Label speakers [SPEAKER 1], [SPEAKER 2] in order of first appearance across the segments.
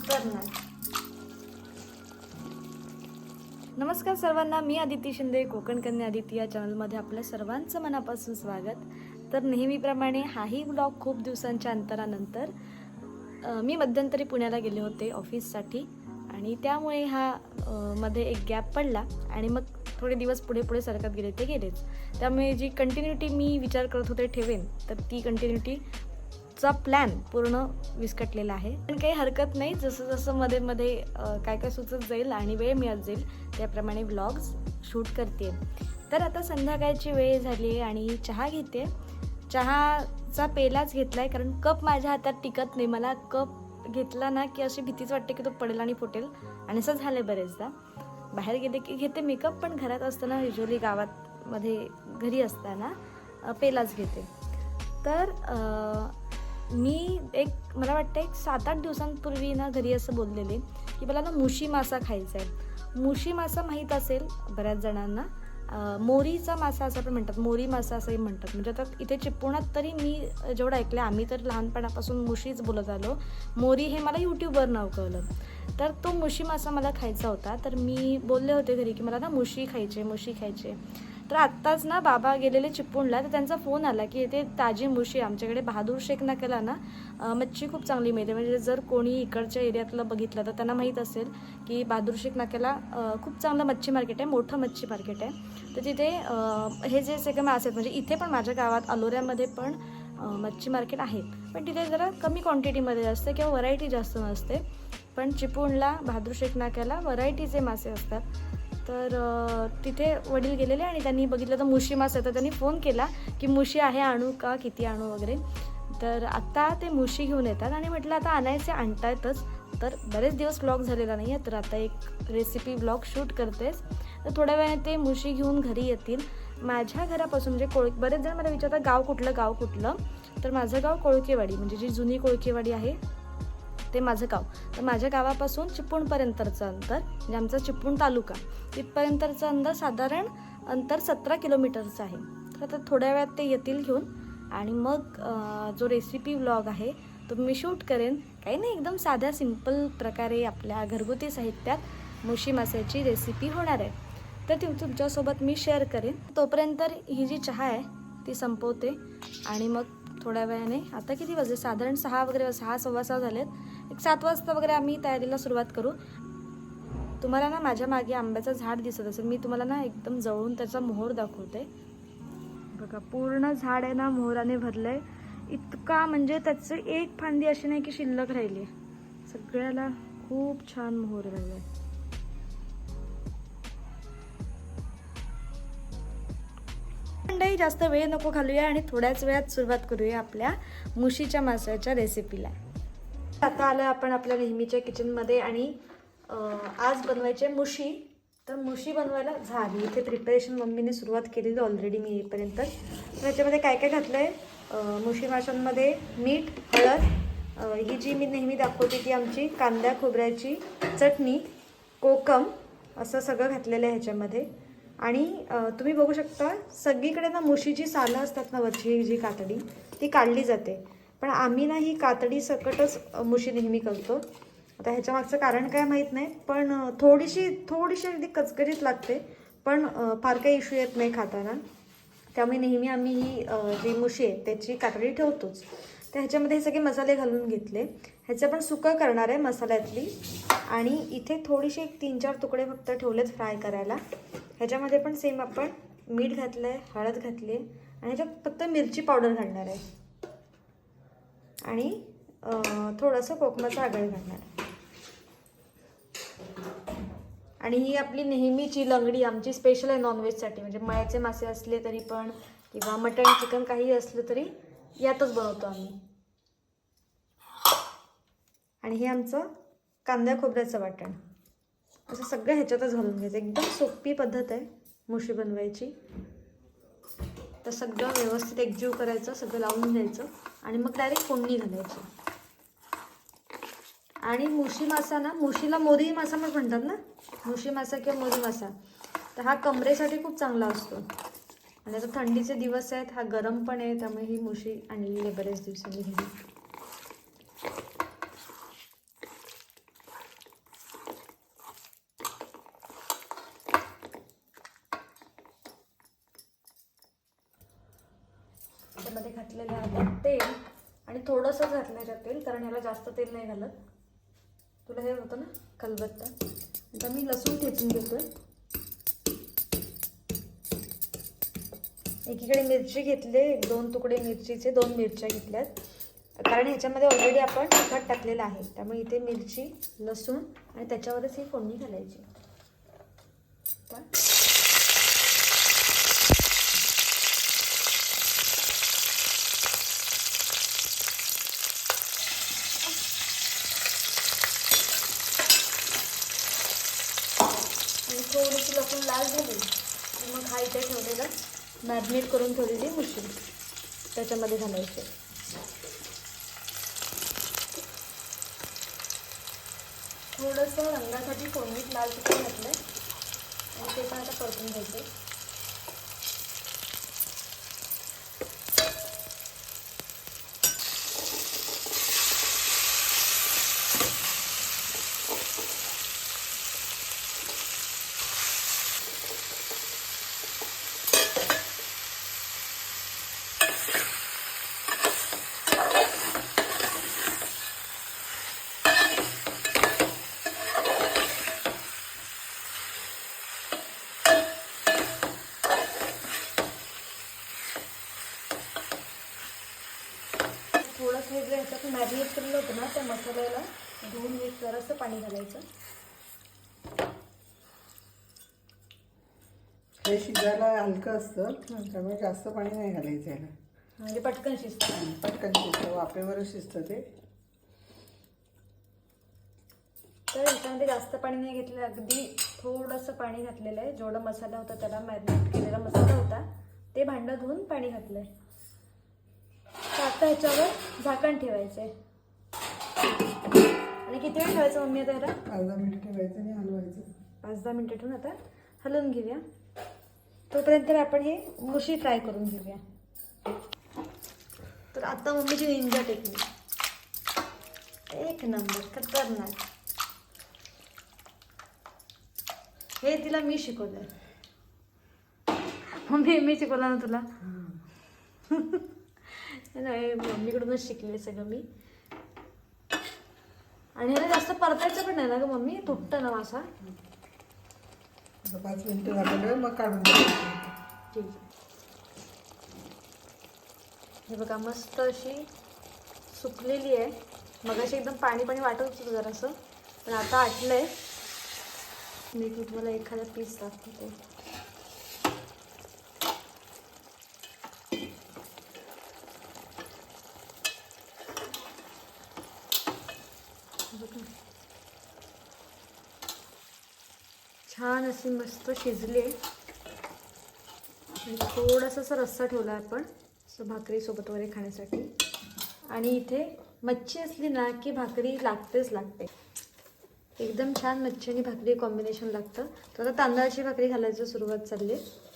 [SPEAKER 1] करणार. नमस्कार सर्वांना मी आदिती शिंदे कोकण कन्या आदिती या चॅनलमध्ये आपल्या सर्वांचं मनापासून स्वागत. तर नेहमीप्रमाणे हाही ब्लॉग खूप दिवसांच्या अंतरानंतर मी मध्यंतरी पुण्याला गेले होते ऑफिससाठी आणि त्यामुळे हा मध्ये एक गॅप पडला आणि मग थोडे दिवस पुढे पुढे सरकत गेले ते गेलेच. त्यामुळे जी कंटिन्युटी मी विचार करत होते ठेवेन तर ती कंटिन्युटी चा प्लॅन पूर्ण विस्कटलेला आहे. पण काही हरकत नाही जसं जसं मध्ये मध्ये काय काय सुचत जाईल आणि वेळ मिळत जाईल त्याप्रमाणे व्लॉग्स शूट करते. तर आता संध्याकाळची वेळ झाली आहे आणि चहा घेते. चहाचा पेलाच घेतला आहे कारण कप माझ्या हातात टिकत नाही. मला कप घेतला ना की अशी भीतीच वाटते की तो पडेल आणि फुटेल. आणि असं झालं आहे बरेचदा. बाहेर गेले की घेते मेकअप पण घरात असताना युजली गावात मध्ये घरी असताना पेलाच घेते. तर मी एक मला वाटतं एक सात आठ दिवसांपूर्वी ना घरी असं बोललेले की मला ना मुशी मासा खायचा आहे मुशी मासा माहीत असेल बऱ्याच जणांना. मोरीचा मासा असं पण म्हणतात. मोरी मासा असंही म्हणतात. म्हणजे आता इथे चिपळुणात तरी मी जेवढं ऐकलं आम्ही तर लहानपणापासून मुशीच बोलत आलो. मोरी हे मला यूट्यूबवर नाव कळलं. तर तो मुशी मासा मला खायचा होता. तर मी बोलले होते घरी की मला ना मुशी खायचे मुशी खायचे तर आत्ताच ना बाबा गेलेले चिपळूणला तर त्यांचा फोन आला की इथे ताजी मुशी आमच्याकडे बहादूर शेख नाक्याला ना मच्छी खूप चांगली मिळते. म्हणजे जर कोणी इकडच्या एरियातलं बघितलं तर त्यांना माहीत असेल की बहादूर शेख नाक्याला खूप चांगलं मच्छी मार्केट आहे मोठं मच्छी मार्केट आहे. तर तिथे हे जे सगळे मासे आहेत म्हणजे इथे पण माझ्या गावात अलोऱ्यामध्ये पण मच्छी मार्केट आहे. पण तिथे जरा कमी क्वांटिटीमध्ये असते किंवा व्हरायटी जास्त नसते. पण चिपळूणला बहादूर शेख नाक्याला व्हरायटीचे मासे असतात. तर तिथे वडील गेलेले आणि त्यांनी बघितलं. तर मुशी मास आहे. तर त्यांनी फोन केला की मुशी आहे आणू का? किती आणू वगैरे? तर आत्ता ते मुशी घेऊन येतात आणि म्हटलं आता आणायचे आणतायतच. तर बरेच दिवस ब्लॉग झालेला नाही आहे. तर आता एक रेसिपी ब्लॉग शूट करतेस. तर थोड्या वेळाने ते मुशी घेऊन घरी येतील. माझ्या घरापासून म्हणजे कोळ बरेच जण मला विचारतात गाव कुठलं? गाव कुठलं? तर माझं गाव कोळकेवाडी म्हणजे जी जुनी कोळकेवाडी आहे. ते माझं गाव. तर माझ्या गावापासून चिपळूणपर्यंतचं अंतर म्हणजे आमचा चिपळूण तालुका तिथपर्यंतचं अंतर साधारण अंतर सतरा किलोमीटरचं आहे. तर आता थोड्या वेळात ते येतील घेऊन आणि मग जो रेसिपी व्लॉग आहे तो मी शूट करेन. काही नाही एकदम साध्या सिंपल प्रकारे आपल्या घरगुती साहित्यात मुशी माशाची रेसिपी होणार आहे. तर ती तुमच्यासोबत मी शेअर करेन. तोपर्यंत ही जी चहा आहे ती संपवते. आणि मग थोड्या वेळाने आता किती वाजले? साधारण सहा वगैरे सहा सव्वा सहा झालेत. सात वाजता वगैरे आम्ही तयारीला सुरुवात करू. तुम्हाला ना माझ्या मागे आंब्याचं झाड दिसत असेल. मी तुम्हाला ना एकदम जवळून त्याचा मोहर दाखवते. बघा पूर्ण झाड आहे ना मोहराने भरलंय. इतका म्हणजे त्याचं एक फांदी अशी नाही की शिल्लक राहिली. सगळ्याला खूप छान मोहर लागलाय मंडळी जास्त वेळ नको घालूया आणि थोड्याच वेळात सुरुवात करूया आपल्या मुशीच्या माशाच्या रेसिपीला आता आलं आपण आपल्या नेहमीच्या किचनमध्ये आणि आज बनवायचे मुशी. तर मुशी बनवायला झाली. इथे प्रिपरेशन मम्मीने सुरुवात केलेली ऑलरेडी मी येईपर्यंत. तर त्याच्यामध्ये काय काय घातलं आहे मुशी माशांमध्ये मीठ हळद. ही जी मी नेहमी दाखवते ती आमची कांद्या खोबऱ्याची चटणी कोकम असं सगळं घातलेलं आहे ह्याच्यामध्ये. आणि तुम्ही बघू शकता सगळीकडे ना मुशीची सालं असतात ना वरची जी कातडी ती काढली जाते. पण आम्ही ना ही कातडी सकटच मुशी नेहमी करतो. आता ह्याच्या मागचं कारण काय माहीत नाही पण थोडीशी थोडीशी अगदी कचकरीत लागते पण फार काही इश्यू येत नाही खाताना. त्यामुळे नेहमी आम्ही ही जी मुशी आहे त्याची कातडी ठेवतोच. तर ह्याच्यामध्ये हे सगळे मसाले घालून घेतले. ह्याचं पण सुकं करणार आहे मसाल्यातली. आणि इथे थोडीशी एक तीन चार तुकडे फक्त ठेवलेत फ्राय करायला. ह्याच्यामध्ये पण सेम आपण मीठ घातलं आहे हळद घातली आहे आणि ह्याच्यात फक्त मिरची पावडर घालणार आहे. आणि थोडंसं कोकमाचं आगळ घालणार. आणि ही आपली नेहमीची लंगडी आमची स्पेशल आहे नॉनव्हेजसाठी म्हणजे मळ्याचे मासे असले तरी पण किंवा मटण चिकन काही असलं तरी यातच बनवतो आम्ही. आणि हे आमचं कांद्या खोबऱ्याचं वाटण. असं सगळं ह्याच्यातच घालून घ्यायचं. एकदम सोपी पद्धत आहे मुशी बनवायची. तर सगळं व्यवस्थित एकजीव करायचं सगळं लावून घ्यायचं. आणि मग डायरेक्ट फोडणी घालायची. आणि मुशी मासा ना मुशीला मोरी मासा पण म्हणतात ना? मुशी मासा किंवा मोरी मासा. तर हा कमरेसाठी खूप चांगला असतो. आणि आता थंडीचे दिवस आहेत हा गरम पण आहे त्यामुळे ही मुशी आणलेली आहे बरेच दिवसांनी घरी. याच्यामध्ये घातलेलं आहे तेल आणि थोडंसं घातलं याच्यात तेल कारण ह्याला जास्त तेल नाही घालत. तुला हे होतं ना खलबत्ता. आता मी लसूण ठेचून घेतोय. एकीकडे मिरची घेतले एक दोन तुकडे मिरचीचे दोन मिरच्या घेतल्यात. कारण ह्याच्यामध्ये ऑलरेडी आपण तिखट टाकलेलं आहे. त्यामुळे इथे मिरची लसूण आणि त्याच्यावरच ही फोडणी घालायची. थोडीशी लसूण लाल झाली की मग हा इथे ठेवलेला मॅरिनेट करून ठेवलेली मुशी त्याच्यामध्ये घालायचे. थोडंसं रंगासाठी फोडणीत लाल तिखट घातलं आणि ते पण आता परतून घ्यायचं ह्याच्यात मॅरिनेट केलेलं होतं ना त्या मसाल्याला धुवून एक जरासं पाणी घालायचं.
[SPEAKER 2] हे शिजायला हलकं असतं त्यामुळे जास्त पाणी नाही घालायचं याला.
[SPEAKER 1] म्हणजे पटकन शिजतं.
[SPEAKER 2] पटकन शिजतं वाफेवरच शिजतं ते.
[SPEAKER 1] तर ह्याच्यामध्ये जास्त पाणी नाही घेतलं अगदी थोडंसं पाणी घातलेलं आहे. जेवढा मसाला होता त्याला मॅरिनेट केलेला मसाला होता ते भांडं धुवून पाणी घातलंय. तर आता ह्याच्यावर झाकण ठेवायचंय आणि किती वेळ ठेवायचं मम्मी आता याला?
[SPEAKER 2] अर्धा मिनिट ठेवायचं आणि हलवायचं.
[SPEAKER 1] पाच दहा मिनिटं ठेवून आता हलवून घेऊया. तोपर्यंत आपण हे मुशी फ्राय करून घेऊया. तर आता मम्मीची निंजा टेक्निक एक नंबर खतरनाक. हे तिला मी शिकवलंय. मम्मी मी शिकवलं ना तुला? नाही मम्मीकडूनच शिकले सगळं मी. आणि ह्याला जास्त परतायचं पण नाही ना ग मम्मी? तुटतं ना मासा.
[SPEAKER 2] पाच मिनिटं झाल्यावर मग काढून.
[SPEAKER 1] ठीक आहे. हे बघा मस्त अशी सुकलेली आहे. मग अशी एकदम पाणी पाणी वाटत होतं जरासं पण आता आटलंय. मी तू तुम्हाला एखादा पीस दाखवते बघा. छान अशी मस्त शिजली आणि थोडासा असा रस्सा ठेवला आपण असं भाकरीसोबत वगैरे खाण्यासाठी. आणि इथे मच्छी असली ना की भाकरी लागतेच लागते. एकदम छान मच्छी आणि भाकरी कॉम्बिनेशन लागतं. तर आता तांदळाची भाकरी घालायची सुरुवात चालली आहे.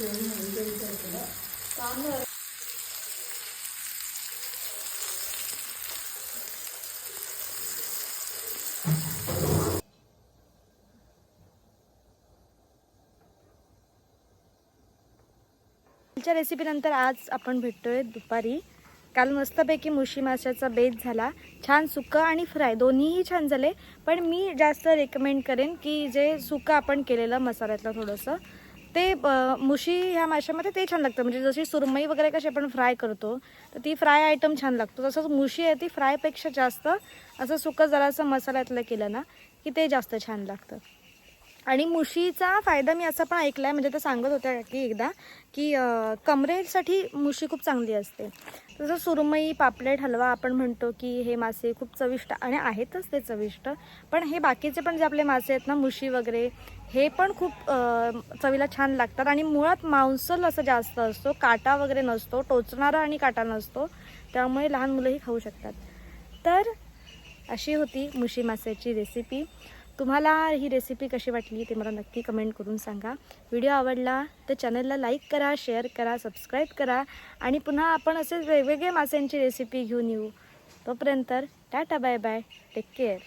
[SPEAKER 2] बासुंदीची
[SPEAKER 1] च्या रेसिपीनंतर आज आपण भेटतोय दुपारी. काल मस्तपैकी मुशी माशाचा बेत झाला. छान सुकं आणि फ्राय दोन्हीही छान झाले. पण मी जास्त रेकमेंड करेन की जे सुकं आपण केलेलं मसाल्यातलं थोडंसं. ते मुशी ह्या माशामध्ये ते छान लागतं. म्हणजे जशी सुरमई वगैरे कशी आपण फ्राय करतो तर ती फ्राय आयटम छान लागतो. तसंच मुशी आहे ती फ्रायपेक्षा जास्त असं सुकं जरासं मसाल्यातलं केलं ना की ते जास्त छान लागतं. आणि मुशीचा फायदा मी असा पण ऐकला आहे म्हणजे ते सांगत होत्या की एकदा की कमरेसाठी मुशी खूप चांगली असते. जसं सुरमई पापलेट हलवा आपण म्हणतो की हे मासे खूप चविष्ट आणि आहेतच ते चविष्ट. पण हे बाकीचे पण जे आपले मासे आहेत ना मुशी वगैरे हे पण खूप चवीला छान लागतात. आणि मुळात मांसल असं जास्त असतो काटा वगैरे नसतो टोचणारा आणि काटा नसतो. त्यामुळे लहान मुलंही खाऊ शकतात. तर अशी होती मुशी माशाची रेसिपी तुम्हाला ही रेसिपी कशी वाटली ते मला नक्की कमेंट करून सांगा. व्हिडिओ आवडला तर चॅनलला लाईक करा शेअर करा सबस्क्राईब करा आणि पुन्हा आपण असेच वेगवेगळे माशांची रेसिपी घेऊन येऊ. तोपर्यंत tata bye bye take care